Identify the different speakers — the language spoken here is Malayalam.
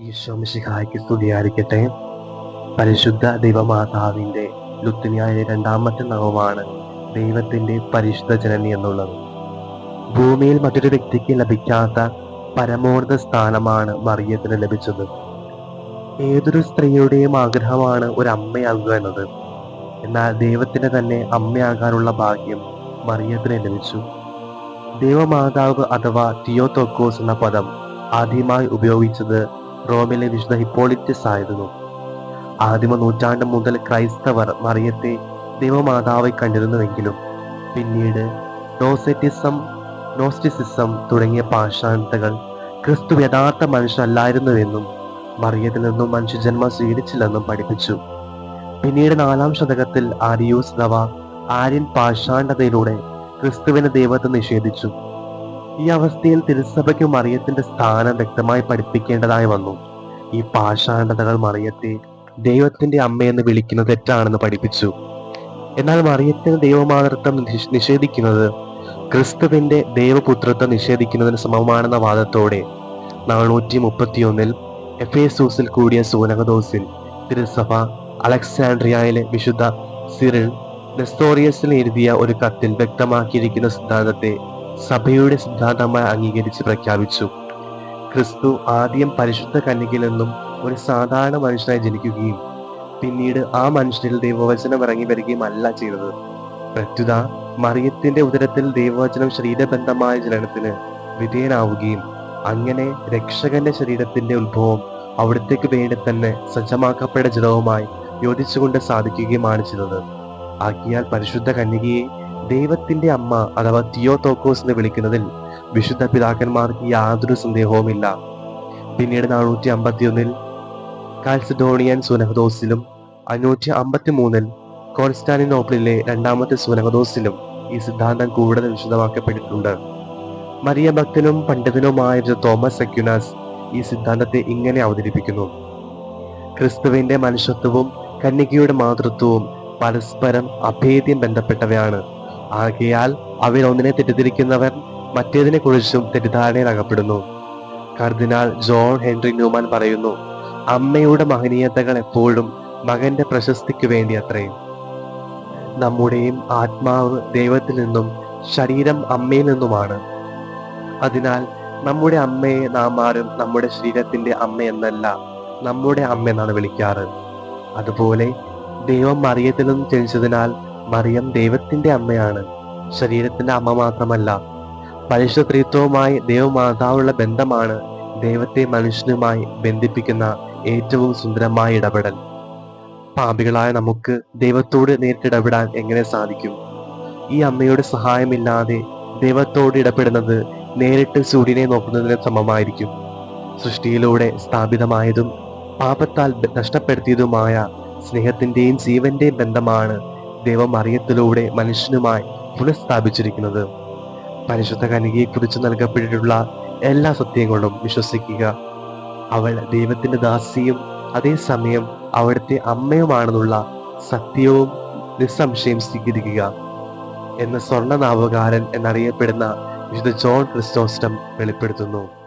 Speaker 1: ഈശോമിശിഹായ്ക്ക് സ്തുതിയായിരിക്കട്ടെ. പരിശുദ്ധ ദൈവമാതാവിന്റെ ലുത്തിനിയായ രണ്ടാമത്തെ നാമമാണ് ദൈവത്തിന്റെ പരിശുദ്ധ ജനനി എന്നുള്ളത്. ഭൂമിയിൽ മറ്റൊരു വ്യക്തിക്ക് ലഭിക്കാത്ത പരമോന്നത സ്ഥാനമാണ് മറിയത്തിന് ലഭിച്ചത്. ഏതൊരു സ്ത്രീയുടെയും ആഗ്രഹമാണ് ഒരു അമ്മയാകുക എന്നത്. എന്നാൽ ദൈവത്തിന് തന്നെ അമ്മയാകാനുള്ള ഭാഗ്യം മറിയത്തിന് ലഭിച്ചു. ദൈവമാതാവ് അഥവാ തിയോത്തോക്കോസ് എന്ന പദം ആദ്യമായി ഉപയോഗിച്ചത് റോമിലെ വിശുദ്ധ ഹിപ്പോളിറ്റസ് ആയിരുന്നു ആദിമ നൂറ്റാണ്ട് മുതൽ ക്രൈസ്തവർ മറിയത്തെ ദൈവമാതാവായി കണ്ടിരുന്നുവെങ്കിലും പിന്നീട് നോസെറ്റിസം നോസ്റ്റിസിസം തുടങ്ങിയ പാഷാന്തകൾ ക്രിസ്തു യഥാർത്ഥ മനുഷ്യല്ലായിരുന്നുവെന്നും മറിയത്തിൽ നിന്നും മനുഷ്യജന്മം സ്വീകരിച്ചില്ലെന്നും പഠിപ്പിച്ചു. പിന്നീട് നാലാം ശതകത്തിൽ ആരിയൂസ് അഥവാ ആര്യൻ പാഷാണ്ഡതയിലൂടെ ക്രിസ്തുവിനെ ദൈവത്തെ നിഷേധിച്ചു. ഈ അവസ്ഥയിൽ തിരുസഭയ്ക്ക് മറിയത്തിന്റെ സ്ഥാനം വ്യക്തമായി പഠിപ്പിക്കേണ്ടതായി വന്നു. ഈ പാഷാണ്ഡതകൾ മറിയത്തെ ദൈവത്തിന്റെ അമ്മയെന്ന് വിളിക്കുന്നത് തെറ്റാണെന്ന് പഠിപ്പിച്ചു. എന്നാൽ മറിയത്തിന് ദൈവമാതൃത്വം നിഷ്- നിഷേധിക്കുന്നത് ക്രിസ്തുവിന്റെ ദൈവപുത്രത്വം നിഷേധിക്കുന്നതിന് സമമാണെന്ന വാദത്തോടെ. നാനൂറ്റി മുപ്പത്തിയൊന്നിൽ എഫേസൂസിൽ കൂടിയ സൂനകദോസിൽ തിരുസഭ അലക്സാൻഡ്രിയയിലെ വിശുദ്ധ സിറിൽ നെസ്തോറിയസിൽ എഴുതിയ ഒരു കത്തിൽ വ്യക്തമാക്കിയിരിക്കുന്ന സിദ്ധാന്തത്തെ സഭയുടെ സിദ്ധാന്തമായി അംഗീകരിച്ച് പ്രഖ്യാപിച്ചു. ക്രിസ്തു ആദ്യം പരിശുദ്ധ കന്യകയിൽ നിന്നും ഒരു സാധാരണ മനുഷ്യനായി ജനിക്കുകയും പിന്നീട് ആ മനുഷ്യനിൽ ദൈവവചനം ഇറങ്ങി വരികയും അല്ല ചെയ്തത്. പ്രത്യുത മറിയത്തിന്റെ ഉദരത്തിൽ ദൈവവചനം ശരീരബന്ധമായ ജനനത്തിന് വിധേയനാവുകയും അങ്ങനെ രക്ഷകന്റെ ശരീരത്തിന്റെ ഉത്ഭവം അവിടത്തേക്ക് വേണ്ടി തന്നെ സജ്ജമാക്കപ്പെട്ട ജലവുമായി യോജിച്ചുകൊണ്ട് സാധിക്കുകയുമാണ് ചെയ്തത്. ആക്കിയാൽ പരിശുദ്ധ കന്യകയെ ദൈവത്തിന്റെ അമ്മ അഥവാ തിയോതോക്കോസ് എന്ന് വിളിക്കുന്നതിൽ വിശുദ്ധ പിതാക്കന്മാർക്ക് യാതൊരു സന്ദേഹവുമില്ല. പിന്നീട് നാനൂറ്റി അമ്പത്തിയൊന്നിൽ കാൽസിഡോണിയൻ സുനഹദോസിലും അഞ്ഞൂറ്റി അമ്പത്തി മൂന്നിൽ കോൺസ്റ്റാന്റിനോപ്പിളിലെ രണ്ടാമത്തെ സുനഹദോസിലും ഈ സിദ്ധാന്തം കൂടുതൽ വിശദമാക്കപ്പെട്ടിട്ടുണ്ട്. മരിയ ഭക്തനും പണ്ഡിതനുമായ തോമസ് സെക്യുനാസ് ഈ സിദ്ധാന്തത്തെ ഇങ്ങനെ അവതരിപ്പിക്കുന്നു. ക്രിസ്തുവിന്റെ മനുഷ്യത്വവും കന്യകയുടെ മാതൃത്വവും പരസ്പരം അഭേദ്യം ബന്ധപ്പെട്ടവയാണ്. ആകയാൽ അവൻ ഒന്നിനെ തെറ്റിദ്ധരിക്കുന്നവർ മറ്റേതിനെ കുറിച്ചും തെറ്റിദ്ധാരണയിൽ അകപ്പെടുന്നു കർദിനാൾ ജോൺ ഹെൻറി ന്യൂമാൻ പറയുന്നു അമ്മയുടെ മഹനീയതകൾ എപ്പോഴും മകന്റെ പ്രശസ്തിക്ക് വേണ്ടി അത്രയും നമ്മുടെയും ആത്മാവ് ദൈവത്തിൽ നിന്നും ശരീരം അമ്മയിൽ നിന്നുമാണ്. അതിനാൽ നമ്മുടെ അമ്മയെ നാം ആരും നമ്മുടെ ശരീരത്തിന്റെ അമ്മ എന്നല്ല നമ്മുടെ അമ്മ എന്നാണ് വിളിക്കാറ്. അതുപോലെ ദൈവം മറിയത്തിൽ നിന്നും ജനിച്ചതിനാൽ മറിയം ദൈവത്തിന്റെ അമ്മയാണ്. ശരീരത്തിന്റെ അമ്മ മാത്രമല്ല പരിശുദ്ധ ത്രിത്വവുമായി ദൈവമാതാവുള്ള ബന്ധമാണ് ദൈവത്തെ മനുഷ്യനുമായി ബന്ധിപ്പിക്കുന്ന ഏറ്റവും സുന്ദരമായ ഇടപെടൽ. പാപികളായ നമുക്ക് ദൈവത്തോട് നേരിട്ടിടപെടാൻ എങ്ങനെ സാധിക്കും? ഈ അമ്മയുടെ സഹായമില്ലാതെ ദൈവത്തോട് ഇടപെടുന്നത് നേരിട്ട് സൂര്യനെ നോക്കുന്നതിന് സമമായിരിക്കും. സൃഷ്ടിയിലൂടെ സ്ഥാപിതമായതും പാപത്താൽ നഷ്ടപ്പെടുത്തിയതുമായ സ്നേഹത്തിന്റെയും ജീവന്റെയും ബന്ധമാണ് ദൈവം അറിയത്തിലൂടെ മനുഷ്യനുമായി പുനഃസ്ഥാപിച്ചിരിക്കുന്നത്. പരിശുദ്ധ കനികയെക്കുറിച്ച് നൽകപ്പെട്ടിട്ടുള്ള എല്ലാ സത്യങ്ങളും വിശ്വസിക്കുക. അവൾ ദൈവത്തിന്റെ ദാസിയും അതേസമയം അവിടുത്തെ അമ്മയുമാണെന്നുള്ള സത്യവും നിസ്സംശയം സ്വീകരിക്കുക എന്ന സ്വർണനാവകാരൻ എന്നറിയപ്പെടുന്ന വിശുദ്ധ ജോൺ ക്രിസ്റ്റോസ്റ്റം വെളിപ്പെടുത്തുന്നു.